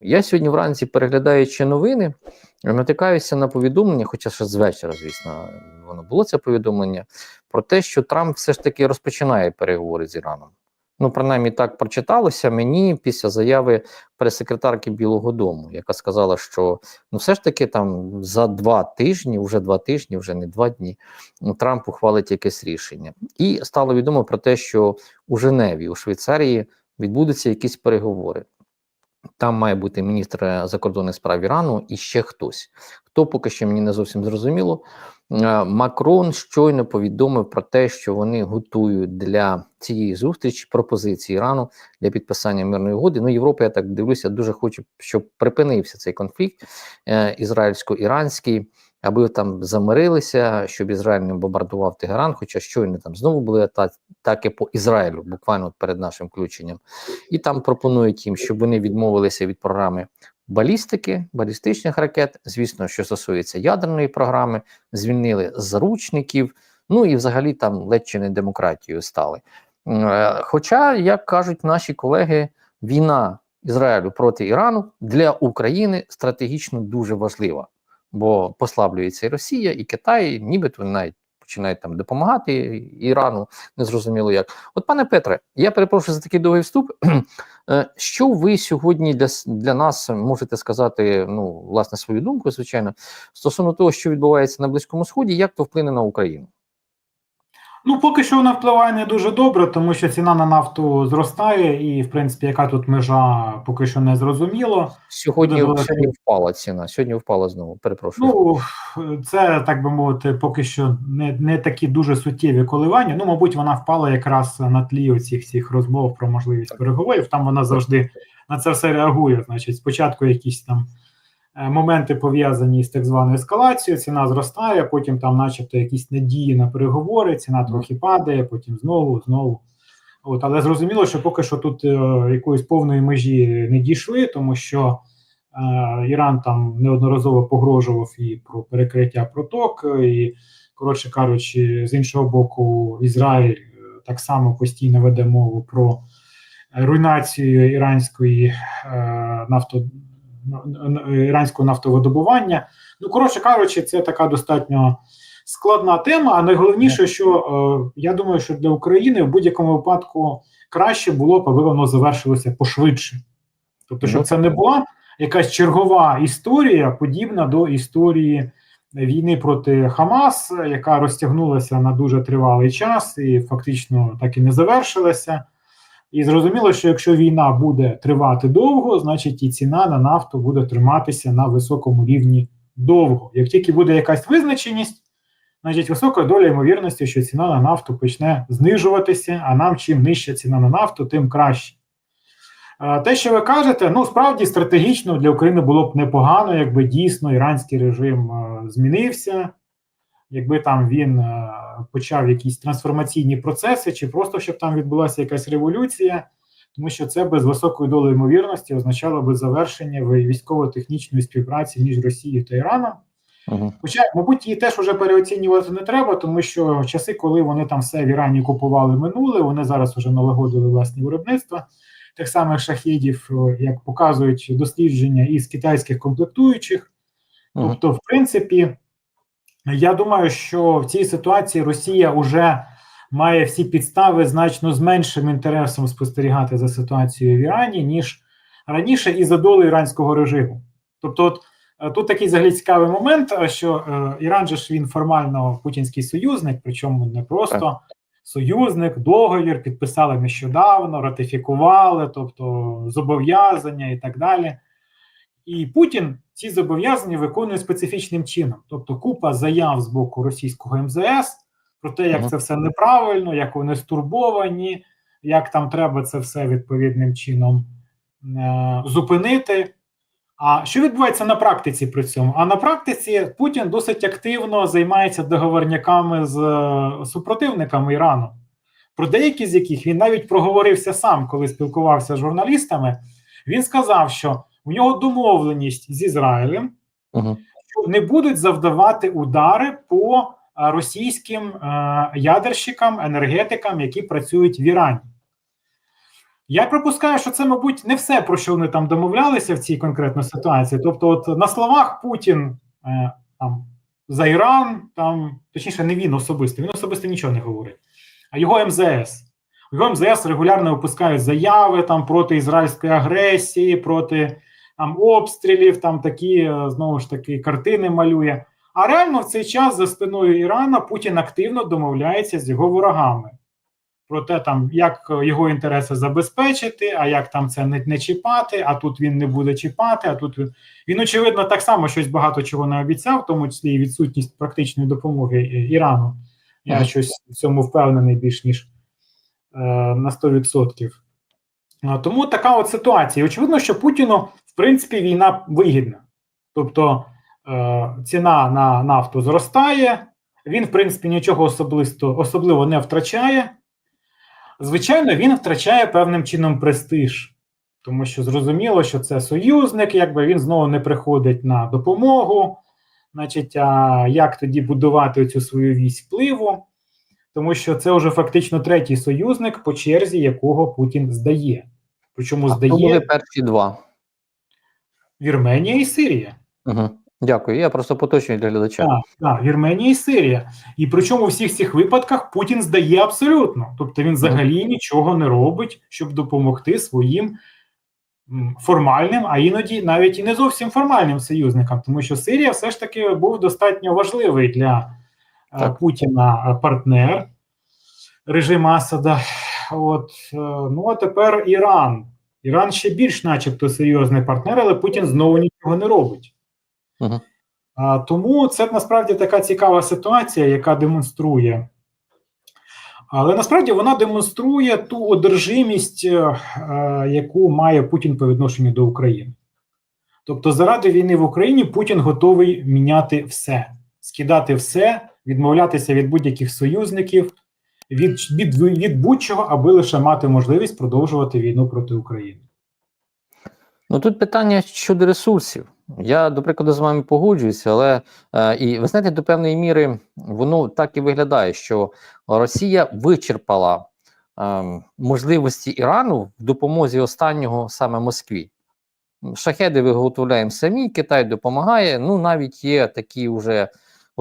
Я сьогодні вранці, переглядаючи новини, натикаюся на повідомлення, хоча ще з вечора, звісно, воно було це повідомлення, про те, що Трамп все ж таки розпочинає переговори з Іраном. Ну, принаймні, так прочиталося мені після заяви прес-секретарки Білого Дому, яка сказала, що ну, все ж таки там за два тижні, вже два тижні, вже не два дні, Трамп ухвалить якесь рішення. І стало відомо про те, що у Женеві, у Швейцарії, відбудуться якісь переговори. Там має бути міністр закордонних справ Ірану і ще хтось. Хто поки що мені не зовсім зрозуміло. Е, Макрон щойно повідомив про те, що вони готують для цієї зустрічі пропозиції Ірану для підписання мирної угоди. Ну, Європа, я так дивлюся, дуже хоче, щоб припинився цей конфлікт е, ізраїльсько-іранський, аби там замирилися, щоб Ізраїль не бомбардував Тегеран. Хоча щойно там знову були атаки по Ізраїлю, буквально перед нашим включенням, і там пропонують їм, щоб вони відмовилися від програми балістики, балістичних ракет, звісно, що стосується ядерної програми, звільнили заручників, ну і взагалі там ледь чи не демократією стали. Е, Хоча, як кажуть наші колеги, війна Ізраїлю проти Ірану для України стратегічно дуже важлива, бо послаблюється і Росія, і Китай, нібито навіть починають там допомагати Ірану, незрозуміло як. От, пане Петре, я перепрошую за такий довгий вступ. Е, що ви сьогодні для для нас можете сказати, ну, власне, свою думку, звичайно, стосовно того, що відбувається на Близькому Сході, як то вплине на Україну? Ну, поки що вона впливає не дуже добре, тому що ціна на нафту зростає, і, в принципі, яка тут межа поки що не зрозуміло. Сьогодні сьогодні впала ціна. Сьогодні впала знову. Перепрошую. Ну це так би мовити, поки що не не такі дуже суттєві коливання. Ну, мабуть, вона впала якраз на тлі оцих всіх розмов про можливість переговорів. Там вона завжди на це все реагує. Значить, спочатку якісь там. Е, моменти пов'язані з так званою ескалацією, ціна зростає, потім там, начебто, якісь надії на переговори, ціна трохи падає, потім знову, знову. От, Але зрозуміло, що поки що тут е, якоїсь повної межі не дійшли, тому що е, Іран там неодноразово погрожував і про перекриття проток, і, коротше кажучи, з іншого боку, Ізраїль е, так само постійно веде мову про руйнацію іранської е, нафто іранського нафтовидобування. Ну, коротше кажучи, це така достатньо складна тема. А найголовніше, що е, я думаю, що для України в будь-якому випадку краще було аби воно завершилося пошвидше. Тобто, щоб це не була якась чергова історія, подібна до історії війни проти Хамас, яка розтягнулася на дуже тривалий час і фактично так і не завершилася. І зрозуміло, що якщо війна буде тривати довго, значить і ціна на нафту буде триматися на високому рівні довго. Як тільки буде якась визначеність, значить висока доля ймовірності, що ціна на нафту почне знижуватися, а нам чим нижча ціна на нафту, тим краще. Те, що ви кажете, ну справді стратегічно для України було б непогано, якби дійсно іранський режим змінився, якби там він почав якісь трансформаційні процеси, чи просто щоб там відбулася якась революція, тому що це без високої доли ймовірності означало би завершення військово-технічної співпраці між Росією та Іраном. Угу. Хоча, мабуть, її теж вже переоцінювати не треба, тому що часи, коли вони там все в Ірані купували минуле, вони зараз вже налагодили власні виробництва тих самих шахідів, як показують дослідження із китайських комплектуючих. Угу. Тобто, в принципі, я думаю, що в цій ситуації Росія вже має всі підстави значно з меншим інтересом спостерігати за ситуацією в Ірані, ніж раніше, і за долю іранського режиму. Тобто, от е, тут такий взагалі цікавий момент, е, що е, Іран же ж він формально путінський союзник, причому не просто союзник, договір підписали нещодавно, ратифікували, тобто зобов'язання і так далі. І Путін ці зобов'язання виконує специфічним чином, тобто купа заяв з боку російського МЗС про те, як це все неправильно, як вони стурбовані, як там треба це все відповідним чином е зупинити. А що відбувається на практиці при цьому? А на практиці Путін досить активно займається договорняками з е супротивниками Ірану, про деякі з яких він навіть проговорився сам, коли спілкувався з журналістами. Він сказав, що у нього домовленість з Ізраїлем, угу. що не будуть завдавати удари по російським е, ядерщикам, енергетикам, які працюють в Ірані. Я припускаю, що це, мабуть, не все, про що вони там домовлялися в цій конкретній ситуації. Тобто, от на словах Путін е, там за Іран, там точніше, не він особисто, він особисто нічого не говорить, а його МЗС. Його МЗС регулярно випускають заяви там проти ізраїльської агресії, проти там обстрілів, там такі е, знову ж таки картини малює. А реально в цей час за спиною Ірана Путін активно домовляється з його ворогами про те, там як його інтереси забезпечити, а як там це не, не чіпати, а тут він не буде чіпати. А тут він, він очевидно так само щось багато чого не обіцяв, в тому числі і відсутність практичної допомоги е, Ірану. Я Ага. щось в цьому впевнений більш ніж е, на 100%. Тому така от ситуація. Очевидно, що Путіну, принципі, війна вигідна. Тобто е, ціна на нафту зростає, він, в принципі, нічого особисто, особливо не втрачає. Звичайно, він втрачає певним чином престиж, тому що зрозуміло, що це союзник, якби він знову не приходить на допомогу. Значить, а як тоді будувати цю свою вісь впливу? Тому що це вже фактично третій союзник, по черзі якого Путін здає. Причому А хто були перші два? Вірменія і Сирія. Угу. Дякую. Я просто поточнюю для глядача. Так, так, Вірменія і Сирія. І причому у всіх цих випадках Путін здає абсолютно. Тобто він взагалі нічого не робить, щоб допомогти своїм формальним, а іноді навіть і не зовсім формальним союзникам, тому що Сирія все ж таки був достатньо важливий для е, Так. Путіна е, партнер режиму Асада. От, е, ну а тепер Іран. Іран ще більш, начебто, серйозний партнер, але Путін знову нічого не робить. Угу. А, тому це насправді така цікава ситуація, яка демонструє. Але насправді вона демонструє ту одержимість, е, е, яку має Путін по відношенню до України. Тобто, заради війни в Україні Путін готовий міняти все, скидати все, відмовлятися від будь-яких союзників, від, від, від будь-чого, аби лише мати можливість продовжувати війну проти України. Ну тут питання щодо ресурсів. Я, до прикладу, з вами погоджуюся, але е, і ви знаєте, до певної міри воно так і виглядає, що Росія вичерпала е, можливості Ірану в допомозі останнього саме Москві. Шахеди виготовляємо самі, Китай допомагає. Ну навіть є такі вже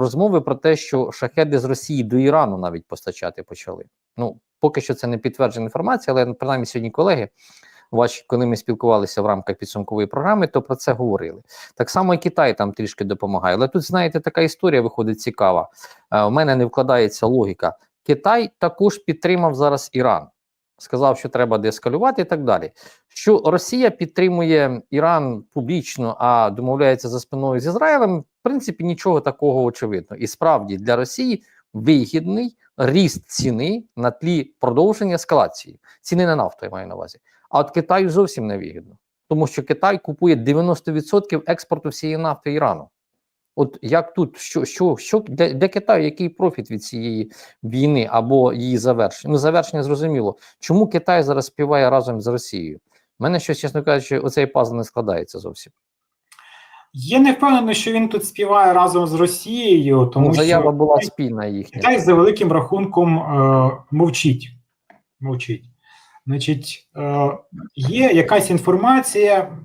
розмови про те, що шахеди з Росії до Ірану навіть постачати почали. Ну поки що це не підтверджена інформація, але принаймні сьогодні колеги ваші, коли ми спілкувалися в рамках підсумкової програми, то про це говорили. Так само і Китай там трішки допомагає. Але тут, знаєте, така історія виходить цікава. Е, у мене не вкладається логіка. Китай також підтримав зараз Іран. Сказав, що треба деескалювати і так далі. Що Росія підтримує Іран публічно, а домовляється за спиною з Ізраїлем, в принципі, нічого такого очевидно. І справді для Росії вигідний ріст ціни на тлі продовження ескалації. Ціни на нафту, я маю на увазі. А от Китаю зовсім не вигідно, тому що Китай купує 90% експорту всієї нафти Ірану. От як тут, що що, що для, для Китаю який профіт від цієї війни або її завершення? Ну, завершення зрозуміло. Чому Китай зараз співає разом з Росією? У мене щось, чесно кажучи, оцей пазл не складається зовсім. Я не впевнений, що він тут співає разом з Росією, тому ну, заява що була спільна їхня. Китай за великим рахунком е, мовчить. мовчить. Значить, е, є якась інформація,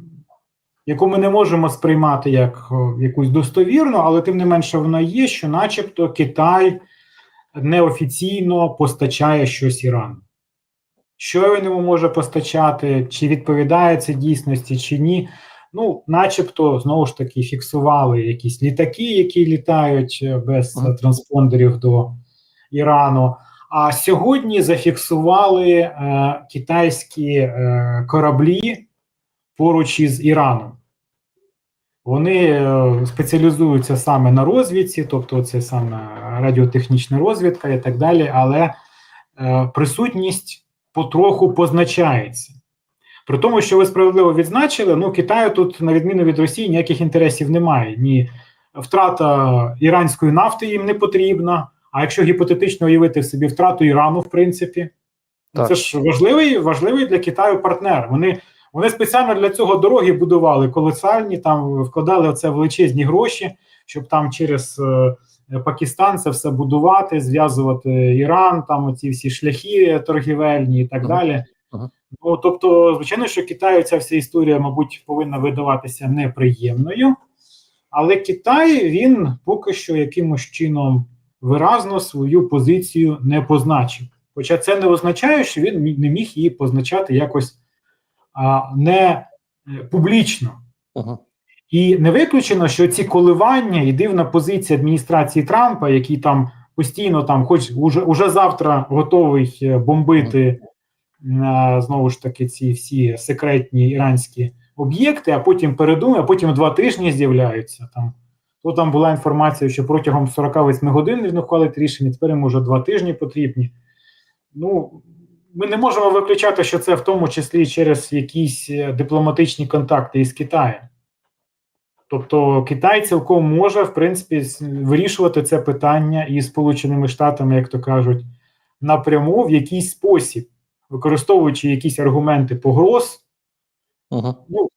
яку ми не можемо сприймати як якусь достовірну, але тим не менше вона є, що, начебто, Китай неофіційно постачає щось Ірану. Що він йому може постачати, чи відповідає це дійсності, чи ні. Ну, начебто, знову ж таки, фіксували якісь літаки, які літають е, без Ага. транспондерів до Ірану. А сьогодні зафіксували е, китайські е, кораблі поруч із Іраном. Вони е, спеціалізуються саме на розвідці, тобто це саме радіотехнічна розвідка і так далі, але е, присутність потроху позначається. При тому, що ви справедливо відзначили, ну Китаю тут, на відміну від Росії, ніяких інтересів немає. Ні втрата іранської нафти їм не потрібна. А якщо гіпотетично уявити в собі втрату Ірану, в принципі, ну, Так. це ж важливий, важливий для Китаю партнер. Вони, вони спеціально для цього дороги будували колосальні, там вкладали оце величезні гроші, щоб там через е, Пакистан це все будувати, зв'язувати Іран, там оці всі шляхи торгівельні і так далі. Ага. Ну, тобто, звичайно, що Китаю ця вся історія, мабуть, повинна видаватися неприємною, але Китай він поки що якимось чином виразно свою позицію не позначив. Хоча це не означає, що він не міг її позначати якось а, не е, публічно. Угу. І не виключено, що ці коливання і дивна позиція адміністрації Трампа, який там постійно там, хоч уже, уже завтра готовий е, бомбити е, знову ж таки ці всі секретні іранські об'єкти, а потім передумає, а потім два тижні з'являються там. То там була інформація, що протягом 48 годин він ухвалить рішення, тепер йому вже два тижні потрібні. Ну, ми не можемо виключати, що це в тому числі через якісь е, дипломатичні контакти із Китаєм. Тобто Китай цілком може, в принципі, вирішувати це питання із Сполученими Штатами, як то кажуть, напряму в якийсь спосіб, використовуючи якісь аргументи погроз. Угу. Ну,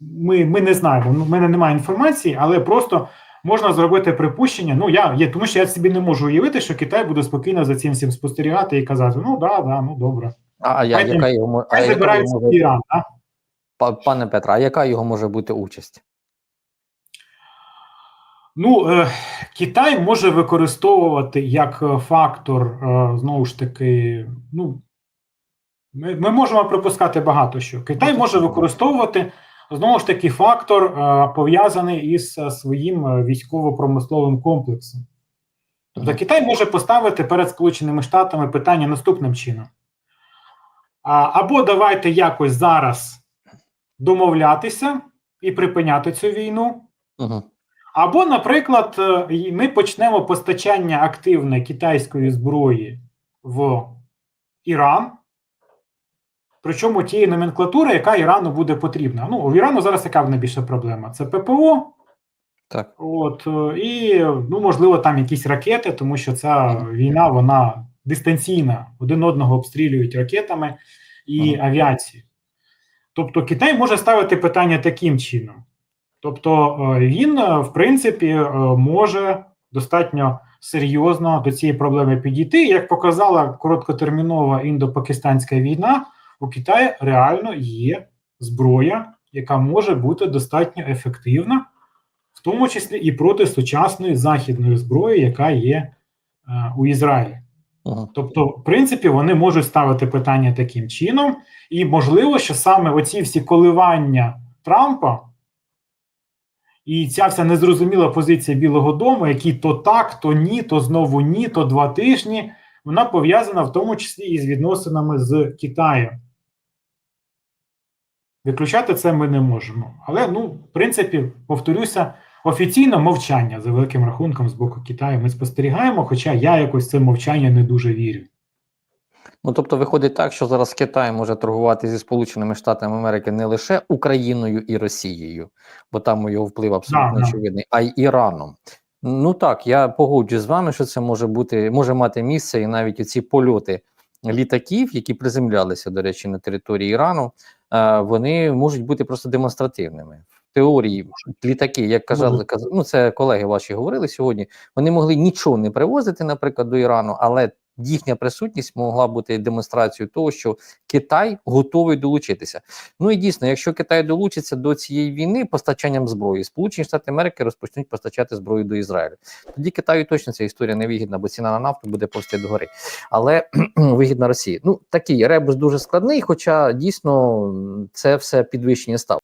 ми, ми не знаємо. ну, в мене немає інформації, але просто можна зробити припущення. Ну, я є, тому що я собі не можу уявити, що Китай буде спокійно за цим всім спостерігати і казати: ну да, да, ну добре. А, а я, яка його, мо- а забирають може, Іран. Пане Петре, а яка його може бути участь? Ну, е, Китай може використовувати як е, фактор, е, знову ж таки, ну, ми, ми можемо припускати багато що. Китай може використовувати знову ж таки фактор, е, пов'язаний із е, своїм е, військово-промисловим комплексом. Тобто Китай може поставити перед Сполученими Штатами питання наступним чином. А, або давайте якось зараз домовлятися і припиняти цю війну. Або, наприклад, ми почнемо постачання активне китайської зброї в Іран, причому тієї номенклатури, яка Ірану буде потрібна. Ну, у Ірану зараз яка в найбільша проблема? Це ППО, Так. от, е, і, ну, можливо, там якісь ракети, тому що ця війна вона дистанційна, один одного обстрілюють ракетами і Ага. авіацією. Тобто Китай може ставити питання таким чином. Тобто е, він, е, в принципі, може достатньо серйозно до цієї проблеми підійти. Як показала короткотермінова індо-пакистанська війна, у Китаї реально є зброя, яка може бути достатньо ефективна, в тому числі і проти сучасної західної зброї, яка є е, у Ізраїлі. Угу. Тобто, в принципі, вони можуть ставити питання таким чином, і можливо, що саме оці всі коливання Трампа і ця вся незрозуміла позиція Білого Дому, який то так, то ні, то знову ні, то два тижні, вона пов'язана в тому числі і з відносинами з Китаєм. Виключати це ми не можемо. Але, ну, в принципі, повторюся, офіційно мовчання за великим рахунком з боку Китаю ми спостерігаємо, хоча я якось це мовчання не дуже вірю. Ну тобто виходить так, що зараз Китай може торгувати зі Сполученими Штатами Америки не лише Україною і Росією, бо там його вплив абсолютно Да, очевидний, а й Іраном. Ну так, я погоджуюсь з вами, що це може бути, може мати місце, і навіть оці польоти літаків, які приземлялися, до речі, на території Ірану, е, вони можуть бути просто демонстративними. В теорії літаки, як казали, ну це колеги ваші говорили сьогодні. Вони могли нічого не привозити, наприклад, до Ірану, але їхня присутність могла бути демонстрацією того, що Китай готовий долучитися. Ну і дійсно, якщо Китай долучиться до цієї війни постачанням зброї, Сполучені Штати Америки розпочнуть постачати зброю до Ізраїлю. Тоді Китаю точно ця історія не вигідна, бо ціна на нафту буде повсти догори. Але вигідна Росії. Ну такий ребус дуже складний, хоча дійсно це все підвищення став.